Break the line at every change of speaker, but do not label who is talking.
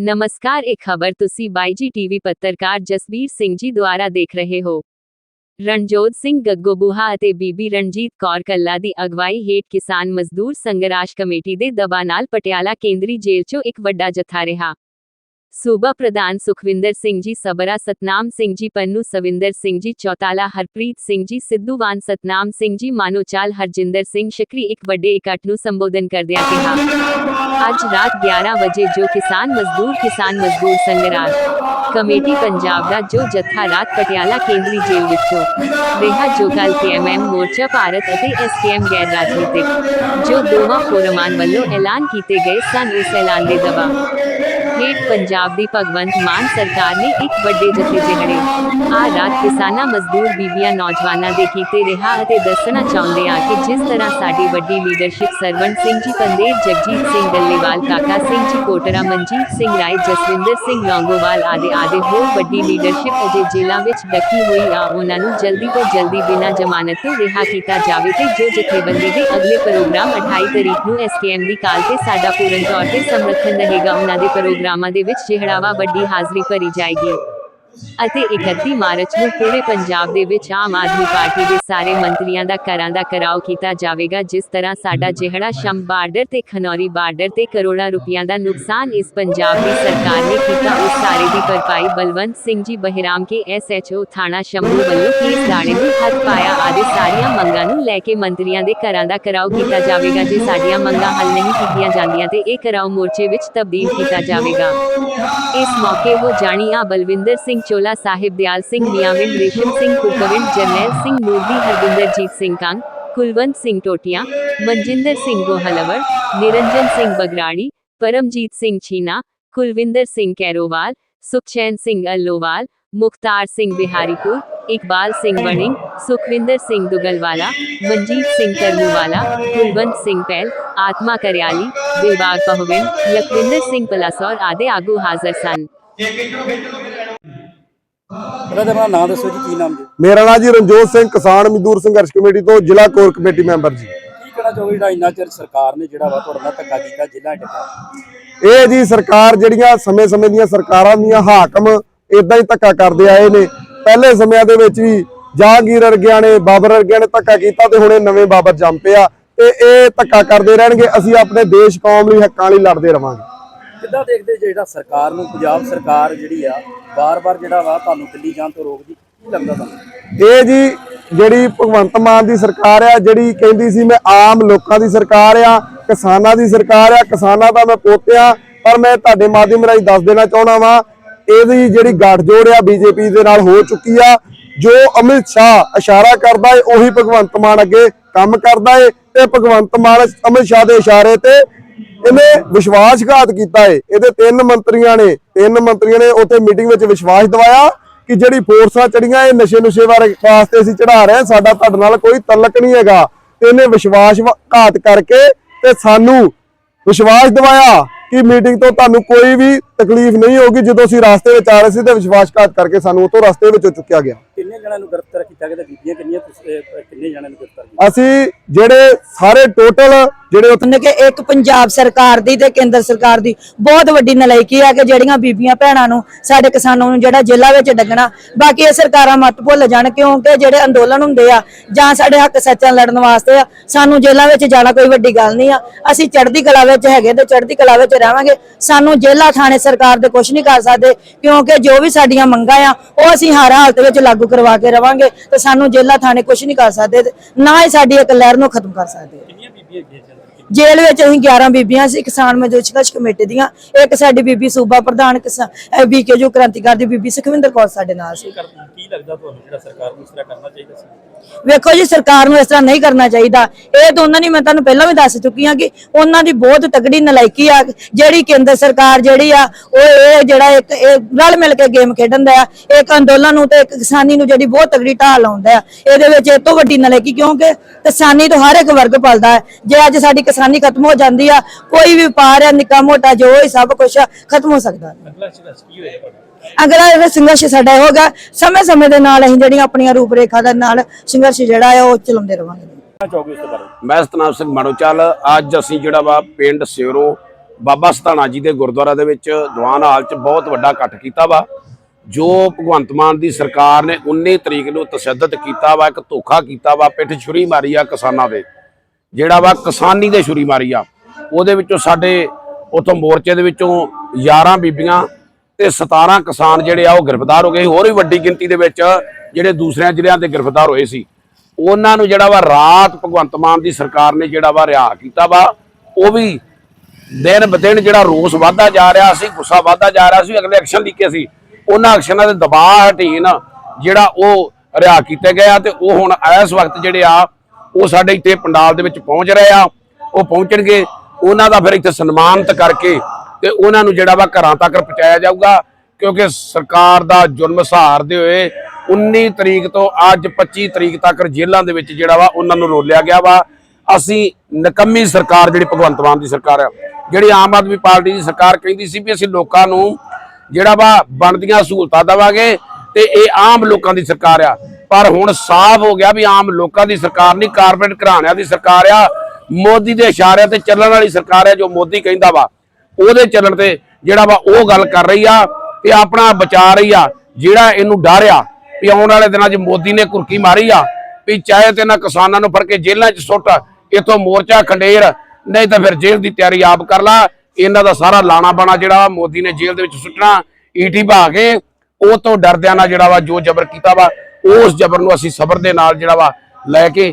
ਨਮਸਕਾਰ ਇਹ ਖਬਰ ਤੁਸੀਂ ਬਾਈਜੀ ਟੀਵੀ ਪੱਤਰਕਾਰ ਜਸਬੀਰ ਸਿੰਘ ਜੀ ਦੁਆਰਾ ਦੇਖ ਰਹੇ ਹੋ ਰਣਜੋਤ ਸਿੰਘ ਗੱਗੋਬੂਹਾ ਅਤੇ ਬੀਬੀ ਰਣਜੀਤ ਕੌਰ ਕੱਲਾ ਦੀ ਅਗਵਾਈ ਹੇਠ ਕਿਸਾਨ ਮਜ਼ਦੂਰ ਸੰਘਰਾਸ਼ ਕਮੇਟੀ ਦੇ ਦਬਾਅ ਨਾਲ ਪਟਿਆਲਾ ਕੇਂਦਰੀ ਜੇਲ੍ਹ 'ਚੋਂ ਇੱਕ ਵੱਡਾ ਜਥਾ ਰਿਹਾ ਸੂਬਾ ਪ੍ਰਧਾਨ ਸੁਖਵਿੰਦਰ ਸਿੰਘ ਜੀ ਸਬਰਾ ਸਤਨਾਮ ਸਿੰਘ ਜੀ ਪੰਨੂ ਸਵਿੰਦਰ ਸਿੰਘ ਜੀ ਚੌਤਾਲਾ ਹਰਪ੍ਰੀਤ ਸਿੰਘ ਜੀ ਸਿੱਧੂਵਾਨ ਸਤਨਾਮ ਸਿੰਘ ਜੀ ਮਾਨੋਚਾਲ ਹਰਜਿੰਦਰ ਸਿੰਘ ਸ਼ਕਰੀ ਇੱਕ ਵੱਡੇ ਇਕੱਠ ਨੂੰ ਸੰਬੋਧਨ ਕਰਦਿਆਂ ਕਿਹਾ ਅੱਜ ਰਾਤ 11 ਵਜੇ ਜੋ ਕਿਸਾਨ ਮਜ਼ਦੂਰ ਕਿਸਾਨ ਮਜ਼ਦੂਰ ਸੰਘਰਸ਼ ਕਮੇਟੀ ਪੰਜਾਬ ਦਾ ਜੋ ਜਥਾ ਰਾਤ ਪਟਿਆਲਾ ਕੇਂਦਰੀ ਜੇਲ੍ਹ ਵਿੱਚੋਂ ਰਿਹਾ ਜੋ ਕੱਲ ਕੇਐਮਐਮ ਮੋਰਚਾ ਭਾਰਤ ਅਤੇ ਐਸਕੇਐਮ ਗੈਰ ਰਾਜਨੀਤਿਕ ਜੋ ਦੋਵਾਂ ਫੋਰਮਾਂ ਵੱਲੋਂ ਐਲਾਨ ਕੀਤੇ ਗਏ ਸਨ ਉਸ ਐਲਾਨ ਦੇ ਦਬਾ ਹੇਠ ਪੰਜਾਬ ਦੀ ਭਗਵੰਤ ਮਾਨ ਸਰਕਾਰ ਨੇ ਇੱਕ ਵੱਡੇ ਜਥੇ ਜਿਹੜੇ ਆ ਰਾਤ ਕਿਸਾਨਾਂ ਮਜ਼ਦੂਰ ਬੀਬੀਆਂ ਨੌਜਵਾਨਾਂ ਦੇ ਕੀਤੇ ਰਿਹਾ ਅਤੇ ਦੱਸਣਾ ਚਾਹੁੰਦੇ ਆ ਕਿ ਜਿਸ ਤਰ੍ਹਾਂ ਸਾਡੀ ਵੱਡੀ ਲੀਡਰਸ਼ਿਪ ਸਰਵਣ ਸਿੰਘ ਜੀ ਪੰਦੇਰ ਜਗਜੀਤ ਸਿੰਘ ਡੱਲੇਵਾਲ, ਕਾਕਾ ਸਿੰਘ ਜੀ, ਕੋਟਰਾ ਮਨਜੀਤ ਸਿੰਘ ਰਾਏ, ਜਸਵਿੰਦਰ ਸਿੰਘ ਲੌਂਗੋਵਾਲ ਆਦਿ ਆਦਿ ਹੋਰ ਵੱਡੀ ਲੀਡਰਸ਼ਿਪ ਅਜੇ ਜੇਲ੍ਹਾਂ ਵਿੱਚ ਡੱਕੀ ਹੋਈ ਆ। ਉਹਨਾਂ ਨੂੰ ਜਲਦੀ ਤੋਂ ਜਲਦੀ ਬਿਨਾਂ ਜ਼ਮਾਨਤ ਤੋਂ ਰਿਹਾ ਕੀਤਾ ਜਾਵੇ ਤੇ ਜੋ ਜਥੇਬੰਦੀ ਦੇ ਅਗਲੇ ਪ੍ਰੋਗਰਾਮ 28 ਤਰੀਕ ਨੂੰ ਐਸਕੇਐਮ ਦੀ ਕਾਲ ਤੇ ਸਾਡਾ ਪੂਰਨ ਤੌਰ ਤੇ ਸਮਰਥਨ ਰਹੇਗਾ, ਉਹਨਾਂ ਦੇ ਪ੍ਰੋਗਰਾਮ ਦੇ ਵਿੱਚ ਜਿਹੜਾਵਾ ਵੱਡੀ ਹਾਜ਼ਰੀ ਭਰੀ ਜਾਏਗੀ। ਅਤੇ 31 ਮਾਰਚ ਨੂੰ ਪੂਰੇ ਪੰਜਾਬ ਦੇ ਵਿੱਚ ਆਮ ਆਦਮੀ ਪਾਰਟੀ ਦੇ ਸਾਰੇ ਮੰਤਰੀਆਂ ਦਾ ਕਰਾਂ ਦਾ ਕਰਾਓ ਕੀਤਾ ਜਾਵੇਗਾ, ਜਿਸ ਤਰ੍ਹਾਂ ਸਾਡਾ ਜਿਹੜਾ ਸ਼ੰਭ ਬਾਰਡਰ ਤੇ ਖਨੌਰੀ ਬਾਰਡਰ ਤੇ ਕਰੋੜਾਂ ਰੁਪਈਆਂ ਦਾ ਨੁਕਸਾਨ ਇਸ ਪੰਜਾਬ ਦੀ ਸਰਕਾਰ ਨੇ ਕੀਤਾ। ਉਸ ਸਾਰੇ ਦੀ ਭਰਪਾਈ ਬਲਵੰਤ ਸਿੰਘ ਜੀ ਬਹਿਰਾਮ ਕੇ ਐਸਐਚਓ ਥਾਣਾ ਸ਼ੰਭੂ ਵੱਲੋਂ ਕੇਸ ਦਾੜੇ ਨੂੰ ਹੱਥ ਪਾਇਆ। ਆਦਿ ਸਾਰੀਆਂ ਮੰਗਾਂ ਨੂੰ ਲੈ ਕੇ ਮੰਤਰੀਆਂ ਦੇ ਕਰਾਂ ਦਾ ਕਰਾਓ ਕੀਤਾ ਜਾਵੇਗਾ, ਜੇ ਸਾਡੀਆਂ ਮੰਗਾਂ ਹੱਲ ਨਹੀਂ ਕੀਤੀਆਂ ਜਾਂਦੀਆਂ ਤੇ ਇਹ ਕਰਾਓ ਮੋਰਚੇ ਵਿੱਚ ਤਬਦੀਲ ਕੀਤਾ ਜਾਵੇਗਾ। ਇਸ ਮੌਕੇ ਉਹ ਜਾਣੀਆਂ ਬਲਵਿੰਦਰ ਸਿੰਘ सिंह चोला साहिब दयाल सिंह नियामिंद रेशम सिंह कुकविंद जरनैल सिंग मोदी हरविंदरजीत सिंह कांग, कुलवंत सिंह टोटिया, मनजिंदर सिंह गोहलवर, निरंजन सिंह बगराड़ी परमजीत सिंह छीना, कुलविंदर सिंह कैरोवाल, सुखचैन सिंह अल्लोवाल, मुख्तार सिंह बिहारीपुर, इकबाल सिंह वणिंग, सुखविंदर सिंह दुगलवाला मंजीत सिंह करनूवाला कुलवंत सिंह पैल, आत्मा करियाली, दिलबाग पहविन लखविंदर सिंह पलासौर आदि आगू हाजिर सन।
ਪਹਿਲਾਂ ਤਾਂ ਆਪਣਾ ਨਾਮ ਦੱਸੋ ਜੀ ਕੀ ਨਾਮ ਜੀ?
ਮੇਰਾ ਨਾਮ ਜੀ ਰਣਜੋਤ ਸਿੰਘ ਕਿਸਾਨ ਮਜ਼ਦੂਰ ਸੰਘਰਸ਼ ਕਮੇਟੀ ਤੋਂ ਜ਼ਿਲ੍ਹਾ ਕੋਰ ਕਮੇਟੀ ਮੈਂਬਰ ਜੀ।
ਕੀ ਕਹਿਣਾ ਚਾਹੋਗੇ ਜਿਹੜਾ ਇੰਨਾ ਚਿਰ ਸਰਕਾਰ ਨੇ ਜਿਹੜਾ ਵਾ ਤੁਹਾਡੇ ਨਾਲ ਧੱਕਾ ਕੀਤਾ ਜ਼ਿਲ੍ਹਾ ਡੱਕਾ
ਇਹ ਜੀ ਸਰਕਾਰ ਜਿਹੜੀਆਂ ਸਮੇਂ-ਸਮੇਂ ਦੀਆਂ ਸਰਕਾਰਾਂ ਦੀਆਂ ਹਾਕਮ ਇਦਾਂ ਹੀ ਧੱਕਾ ਕਰਦੇ ਆਏ ਨੇ। ਪਹਿਲੇ ਸਮਿਆਂ ਦੇ ਵਿੱਚ ਵੀ ਜਹਾਂਗੀਰ ਵਰਗਿਆਂ ਨੇ ਬਾਬਰ ਵਰਗਿਆਂ ਨੇ ਧੱਕਾ ਕੀਤਾ ਤੇ ਹੁਣ ਇਹ ਨਵੇਂ ਬਾਬਰ ਜੰਮ ਪਿਆ। ਤੇ ਇਹ ਧੱਕਾ ਕਰਦੇ ਰਹਿਣਗੇ ਅਸੀਂ ਆਪਣੇ ਦੇਸ਼ ਕੌਮ ਲਈ ਹੱਕਾਂ ਲਈ ਲੜਦੇ ਰਵਾਂਗੇ।
ਕਿੱਦਾਂ ਦੇਖਦੇ ਜਿਹੜਾ ਸਰਕਾਰ ਨੂੰ ਪੰਜਾਬ ਸਰਕਾਰ ਜਿਹੜੀ ਆ ਬਾਰ-ਬਾਰ ਜਿਹੜਾ ਵਾ ਤੁਹਾਨੂੰ ਦਿੱਲੀ ਜਾਣ ਤੋਂ ਰੋਕਦੀ, ਕੀ ਲੱਗਦਾ ਤੁਹਾਨੂੰ?
ਇਹ ਜੀ ਜਿਹੜੀ ਭਗਵੰਤ ਮਾਨ ਦੀ ਸਰਕਾਰ ਆ, ਜਿਹੜੀ ਕਹਿੰਦੀ ਸੀ ਮੈਂ ਆਮ ਲੋਕਾਂ ਦੀ ਸਰਕਾਰ ਆ, ਕਿਸਾਨਾਂ ਦੀ ਸਰਕਾਰ ਆ, ਕਿਸਾਨਾਂ ਦਾ ਮੈਂ ਪੋਤਿਆ ਪਰ ਮੈਂ ਤੁਹਾਡੇ ਮਾਧਿਅਮ ਰਾਹੀਂ ਦੱਸ ਦੇਣਾ ਚਾਹਣਾ ਵਾਂ, ਇਹਦੀ ਜਿਹੜੀ ਗੱਠਜੋੜ ਆ ਬੀਜੇਪੀ ਦੇ ਨਾਲ ਹੋ ਚੁੱਕੀ ਆ, ਜੋ ਅਮਿਤ ਸ਼ਾਹ ਇਸ਼ਾਰਾ ਕਰਦਾ ਏ, ਉਹੀ ਭਗਵੰਤ ਮਾਨ ਅੱਗੇ ਕੰਮ ਕਰਦਾ ਏ, ਤੇ ਭਗਵੰਤ ਮਾਨ ਅਮਿਤ ਸ਼ਾਹ ਦੇ ਇਸ਼ਾਰੇ ਤੇ ਇਹਨੇ ਵਿਸ਼ਵਾਸਘਾਤ ਕੀਤਾ ਏ, ਇਹਦੇ ਤਿੰਨ ਮੰਤਰੀਆਂ ਨੇ ਤਿੰਨ ਮੰਤਰੀਆਂ ਨੇ ਉੱਥੇ ਮੀਟਿੰਗ ਵਿੱਚ ਵਿਸ਼ਵਾਸ ਦਿਵਾਇਆ ਕਿ ਜਿਹੜੀ ਫੋਰਸਾਂ ਚੜੀਆਂ ਇਹ ਨਸ਼ੇ ਨੁਸ਼ੇ ਬਾਰੇ ਵਾਸਤੇ ਅਸੀਂ ਚੜਾ ਰਹੇ ਸਾਡਾ ਤੁਹਾਡੇ ਨਾਲ ਕੋਈ ਤਲਕ ਨਹੀਂ ਹੈਗਾ। ਤੇ ਇਹਨੇ ਵਿਸ਼ਵਾਸ ਘਾਤ ਕਰਕੇ ਤੇ ਸਾਨੂੰ ਵਿਸ਼ਵਾਸ ਦਿਵਾਇਆ ਕਿ ਮੀਟਿੰਗ ਤੋਂ ਤੁਹਾਨੂੰ ਕੋਈ ਵੀ ਤਕਲੀਫ ਨਹੀਂ ਹੋਗੀ ਜਦੋਂ ਅਸੀਂ ਰਸਤੇ ਵਿੱਚ ਆ ਰਹੇ ਸੀ ਤੇ ਵਿਸ਼ਵਾਸਘਾਤ ਕਰਕੇ ਸਾਨੂੰ ਉਤੋਂ ਰਸਤੇ ਵਿੱਚੋਂ ਚੁੱਕਿਆ ਗਿਆ।
ਕਿੰਨੇ ਜਣਿਆਂ ਨੂੰ ਗ੍ਰਿਫਤਾਰ ਕੀਤਾ ਗਿਆ ਤੇ ਬੀਬੀਆਂ ਕਿੰਨੀਆਂ ਤੁਸੀਂ ਅਹ, ਕਿੰਨੇ ਜਣਿਆਂ ਨੂੰ ਗ੍ਰਿਫਤਾਰ ਕੀਤਾ?
ਅਸੀਂ ਜਿਹੜੇ ਸਾਰੇ ਟੋਟਲ ਜਿਹੜੇ ਉੱਥੇ
ਨੇ ਕਿ ਇੱਕ ਪੰਜਾਬ ਸਰਕਾਰ ਦੀ ਤੇ ਕੇਂਦਰ ਸਰਕਾਰ ਦੀ ਬਹੁਤ ਵੱਡੀ ਨਲਾਇਕੀ ਆ ਕਿ ਜਿਹੜੀਆਂ ਬੀਬੀਆਂ ਭੈਣਾਂ ਨੂੰ ਸਾਡੇ ਕਿਸਾਨਾਂ ਨੂੰ ਜਿਹੜਾ ਜੇਲ੍ਹਾਂ ਵਿੱਚ ਡੱਗਣਾ ਬਾਕੀ ਇਹ ਸਰਕਾਰਾਂ ਮੱਤ ਭੁੱਲ ਜਾਣ ਕਿਉਂਕਿ ਜਿਹੜੇ ਅੰਦੋਲਨ ਹੁੰਦੇ ਆ ਜਾਂ ਸਾਡੇ ਹੱਕ ਸੱਚਾਂ ਲੜਨ ਵਾਸਤੇ ਆ ਸਾਨੂੰ ਜੇਲ੍ਹਾਂ ਵਿੱਚ ਜਾਣਾ ਕੋਈ ਵੱਡੀ ਗੱਲ ਨਹੀਂ ਆ। ਅਸੀਂ ਚੜ੍ਹਦੀ ਕਲਾ ਵਿੱਚ ਹੈਗੇ ਤੇ ਚੜ੍ਹਦੀ ਕਲਾ ਵਿੱਚ ਰਹਾਂਗੇ। ਸਾਨੂੰ ਜੇਲ੍ਹਾਂ ਥਾਣੇ ਸਰਕਾਰ ਦੇ ਕੁਝ ਨਹੀਂ ਕਰ ਸਕਦੇ ਕਿਉਂਕਿ ਜੋ ਵੀ ਸਾਡੀਆਂ ਮੰਗਾਂ ਆ ਉਹ ਅਸੀਂ ਹਰ ਹਾਲਤ ਵਿੱਚ ਲਾਗੂ ਕਰਵਾ ਕੇ ਰਵਾਂਗੇ ਤੇ ਸਾਨੂੰ ਜੇਲ੍ਹਾਂ ਥਾਣੇ ਕੁਝ ਨਹੀਂ ਕਰ ਸਕਦੇ ਨਾ ਹੀ ਸਾਡੀ ਇੱਕ ਲਹਿਰ ਨੂੰ ਖਤਮ ਕਰ ਸਕਦੇ। ਜੇਲ੍ਹ ਵਿੱਚ ਅਸੀਂ 11 ਬੀਬੀਆਂ ਸੀ ਕਿਸਾਨ ਮਜ਼ਦੂਰ ਸੰਘਰਸ਼ ਕਮੇਟੀ ਦੀਆਂ ਇੱਕ ਸਾਡੀ ਬੀਬੀ ਸੂਬਾ ਪ੍ਰਧਾਨ ਕਿਸਾਨ ਬੀਕੇ ਜੋ ਕ੍ਰਾਂਤੀਕਾਰ ਦੀ ਬੀਬੀ ਸੁਖਵਿੰਦਰ ਕੌਰ ਸਾਡੇ ਨਾਲ ਸੀ।
ਕੀ ਲੱਗਦਾ ਤੁਹਾਨੂੰ ਜਿਹੜਾ ਸਰਕਾਰ ਨੂੰ ਇਸ ਤਰ੍ਹਾਂ ਕਰਨਾ ਚਾਹੀਦਾ ਸੀ?
ਵੇਖੋ ਜੀ ਸਰਕਾਰ ਨੂੰ ਇਸ ਤਰ੍ਹਾਂ ਨਹੀਂ ਕਰਨਾ ਚਾਹੀਦਾ। ਇਹ ਉਹਨਾਂ ਨੇ ਮੈਂ ਤੁਹਾਨੂੰ ਪਹਿਲਾਂ ਵੀ ਦੱਸ ਚੁੱਕੀ ਹਾਂ ਕਿ ਉਹਨਾਂ ਦੀ ਬਹੁਤ ਤਕੜੀ ਨਲਾਇਕੀ ਆ। ਜਿਹੜੀ ਕੇਂਦਰ ਸਰਕਾਰ ਜਿਹੜੀ ਆ ਉਹ ਇਹ ਜਿਹੜਾ ਇੱਕ ਇਹ ਰਲ ਮਿਲ ਕੇ ਗੇਮ ਖੇਡਣ ਦਾ ਇੱਕ ਅੰਦੋਲਨ ਨੂੰ ਤੇ ਇੱਕ ਕਿਸਾਨੀ ਨੂੰ ਜਿਹੜੀ ਬਹੁਤ ਤਕੜੀ ਢਾਲ ਲਾਉਂਦਾ ਆ। ਇਹਦੇ ਵਿੱਚ ਇਹ ਤੋਂ ਵੱਡੀ ਨਲਾਇਕੀ ਕਿਉਂਕਿ ਕਿਸਾਨੀ ਤੋਂ ਹਰ ਇੱਕ ਵਰਗ ਪਲਦਾ ਹੈ। ਜੇ ਅੱਜ ਸਾਡੀ ਕਿਸਾਨੀ ਖਤਮ ਹੋ ਜਾਂਦੀ ਆ ਕੋਈ ਵੀ ਵਪਾਰ ਆ ਨਿੱਕਾ ਮੋਟਾ ਜੋ ਹੀ ਸਭ ਕੁਝ ਖਤਮ ਹੋ ਸਕਦਾ।
ਅਗਲਾ ਸੰਘਰਸ਼ ਕੀ ਹੋਏਗਾ ਤੁਹਾਡਾ?
ਅਗਲਾ ਇਹ ਸੰਘਰਸ਼ ਸਾਡਾ ਹੋਗਾ। ਸਮੇਂ ਸਮੇਂ ਦੇ ਨਾਲ ਅਸੀਂ ਜਿਹੜੀਆਂ ਆਪਣੀਆਂ ਰੂਪਰੇਖਾ ਦੇ ਨਾਲ ਸੰਘਰਸ਼ ਜਿਹੜਾ ਹੈ ਉਹ ਚਲਾਉਂਦੇ ਰਵਾਂਗੇ।
ਮੈਂ ਸਤਨਾਮ ਸਿੰਘ ਮਣੋਚਲ ਅੱਜ ਅਸੀਂ ਜਿਹੜਾ ਵਾ ਪਿੰਡ ਸਿਉਰੋਂ ਬਾਬਾ ਸਤਾਣਾ ਜੀ ਦੇ ਗੁਰਦੁਆਰਾ ਦੇ ਵਿੱਚ ਦੀਵਾਨ ਹਾਲ 'ਚ ਬਹੁਤ ਵੱਡਾ ਇਕੱਠ ਕੀਤਾ ਵਾ ਜੋ ਭਗਵੰਤ ਮਾਨ ਦੀ ਸਰਕਾਰ ਨੇ 19 ਤਰੀਕ ਨੂੰ ਤਸ਼ੱਦਦ ਕੀਤਾ ਵਾ ਇੱਕ ਧੋਖਾ ਕੀਤਾ ਵਾ ਪਿੱਠ ਛੁਰੀ ਮਾਰੀ ਆ ਕਿਸਾਨਾਂ ਦੇ। ਜਿਹੜਾ ਵਾ ਕਿਸਾਨੀ ਦੇ ਛੁਰੀ ਮਾਰੀ ਆ ਉਹਦੇ ਵਿੱਚੋਂ ਸਾਡੇ ਉਥੋਂ ਮੋਰਚੇ ਦੇ ਵਿੱਚੋਂ 11 ਬੀਬੀਆਂ ਤੇ 17 ਕਿਸਾਨ ਜਿਹੜੇ ਆ ਉਹ ਗ੍ਰਿਫਤਾਰ ਹੋ ਗਏ ਹੋਰ ਵੀ ਵੱਡੀ ਗਿਣਤੀ ਦੇ ਵਿੱਚ ਜਿਹੜੇ ਦੂਸਰਿਆਂ ਜ਼ਿਲ੍ਹਿਆਂ ਦੇ ਗ੍ਰਿਫਤਾਰ ਹੋਏ ਸੀ। ਉਹਨਾਂ ਨੂੰ ਜਿਹੜਾ ਵਾ ਰਾਤ ਭਗਵੰਤ ਮਾਨ ਦੀ ਸਰਕਾਰ ਨੇ ਜਿਹੜਾ ਵਾ ਰਿਹਾ ਕੀਤਾ ਵਾ, ਉਹ ਵੀ ਦਿਨ ਬਦਿਨ ਜਿਹੜਾ ਰੋਸ ਵਧਦਾ ਜਾ ਰਿਹਾ ਸੀ, ਗੁੱਸਾ ਵਧਦਾ ਜਾ ਰਿਹਾ ਸੀ, ਅਗਲੇ ਐਕਸ਼ਨ ਲਿਖੇ ਸੀ? ਉਹਨਾਂ ਐਕਸ਼ਨਾਂ ਦੇ ਦਬਾਅ ਹਟੀਨ ਜਿਹੜਾ ਉਹ ਰਿਹਾ ਕੀਤੇ ਗਏ ਆ ਤੇ ਉਹ ਹੁਣ ਇਸ ਵਕਤ ਜਿਹੜੇ ਆ, ਉਹ ਸਾਡੇ ਇੱਥੇ ਪੰਡਾਲ ਦੇ ਵਿੱਚ ਪਹੁੰਚ ਰਹੇ ਆ। ਉਹ ਪਹੁੰਚਣਗੇ। ਉਹਨਾਂ ਦਾ ਫਿਰ ਇੱਥੇ ਸਨਮਾਨਿਤ ਕਰਕੇ ਤੇ ਉਹਨਾਂ ਨੂੰ ਜਿਹੜਾ ਵਾ ਘਰਾਂ ਤੱਕ ਪਹੁੰਚਾਇਆ ਜਾਊਗਾ, ਕਿਉਂਕਿ ਸਰਕਾਰ ਦਾ ਜ਼ੁਰਮ ਸਹਾਰਦੇ ਹੋਏ 19 ਤਰੀਕ ਤੋਂ ਅੱਜ 25 ਤਰੀਕ ਤੱਕ ਜੇਲ੍ਹਾਂ ਦੇ ਵਿੱਚ ਜਿਹੜਾ ਵਾ ਉਹਨਾਂ ਨੂੰ ਰੋਲਿਆ ਗਿਆ ਵਾ। ਅਸੀਂ ਨਕੰਮੀ ਸਰਕਾਰ ਜਿਹੜੀ ਭਗਵੰਤ ਮਾਨ ਦੀ ਸਰਕਾਰ ਆ, ਜਿਹੜੀ ਆਮ ਆਦਮੀ ਪਾਰਟੀ ਦੀ ਸਰਕਾਰ ਕਹਿੰਦੀ ਸੀ ਵੀ ਅਸੀਂ ਲੋਕਾਂ ਨੂੰ ਜਿਹੜਾ ਵਾ ਬਣਦੀਆਂ ਸਹੂਲਤਾਂ ਦੇਵਾਂਗੇ ਤੇ ਇਹ ਆਮ ਲੋਕਾਂ ਦੀ ਸਰਕਾਰ ਆ। ਪਰ ਹੁਣ ਸਾਫ਼ ਹੋ ਗਿਆ ਵੀ ਆਮ ਲੋਕਾਂ ਦੀ ਸਰਕਾਰ ਨਹੀਂ, ਕਾਰਪੋਰੇਟ ਘਰਾਣਿਆਂ ਦੀ ਸਰਕਾਰ ਆ। ਮੋਦੀ ਦੇ ਇਸ਼ਾਰਿਆਂ ਤੇ ਚੱਲਣ ਵਾਲੀ ਸਰਕਾਰ ਆ ਜੋ ਮੋਦੀ ਕਹਿੰਦਾ ਵਾ। ਉਹਦੇ ਚੱਲਣ ਤੇ ਜਿਹੜਾ ਵਾ ਉਹ ਗੱਲ ਕਰ ਰਹੀ ਆ ਤੇ ਆਪਣਾ ਬਚਾ ਰਹੀ ਆ, ਜਿਹੜਾ ਇਹਨੂੰ ਡਰ ਆ ਵੀ ਆਉਣ ਵਾਲੇ ਦਿਨਾਂ 'ਚ ਮੋਦੀ ਨੇ ਕੁਰਕੀ ਮਾਰੀ ਆ, ਵੀ ਚਾਹੇ ਤੇ ਨਾ ਕਿਸਾਨਾਂ ਨੂੰ ਫੜ ਕੇ ਜੇਲ੍ਹਾਂ 'ਚ ਸੁੱਟ, ਇਥੋਂ ਮੋਰਚਾ ਖੰਡੇਰ, ਨਹੀਂ ਤਾਂ ਫਿਰ ਜੇਲ੍ਹ ਦੀ ਤਿਆਰੀ ਆਪ ਕਰ ਲਾ, ਇਹਨਾਂ ਦਾ ਸਾਰਾ ਲਾਣਾ ਬਾਣਾ ਜਿਹੜਾ ਵਾ ਮੋਦੀ ਨੇ ਜੇਲ੍ਹ ਦੇ ਵਿੱਚ ਸੁੱਟਣਾ, ਈਟੀ ਭਾ ਕੇ, ਉਹ ਤੋਂ ਡਰਦਿਆਂ ਨਾਲ ਜਿਹੜਾ ਵਾ ਜੋ ਜ਼ਬਰ ਕੀਤਾ ਵਾ, ਉਸ ਜ਼ਬਰ ਨੂੰ ਅਸੀਂ ਸਬਰ ਦੇ ਨਾਲ ਜਿਹੜਾ ਵਾ ਲੈ ਕੇ